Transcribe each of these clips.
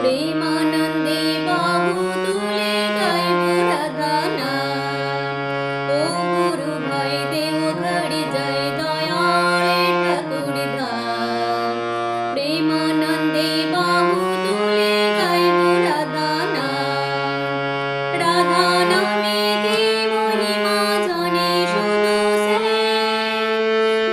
প্রেমানন্দে বাহু তুলে গাইব রাধানা ও গুরু ভাই দেও ঘরে জয় দয়ালে ঠাকুর ধাম। প্রেমানন্দে বাহু তুলে গাইব রাধানা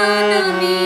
ঠাকুরের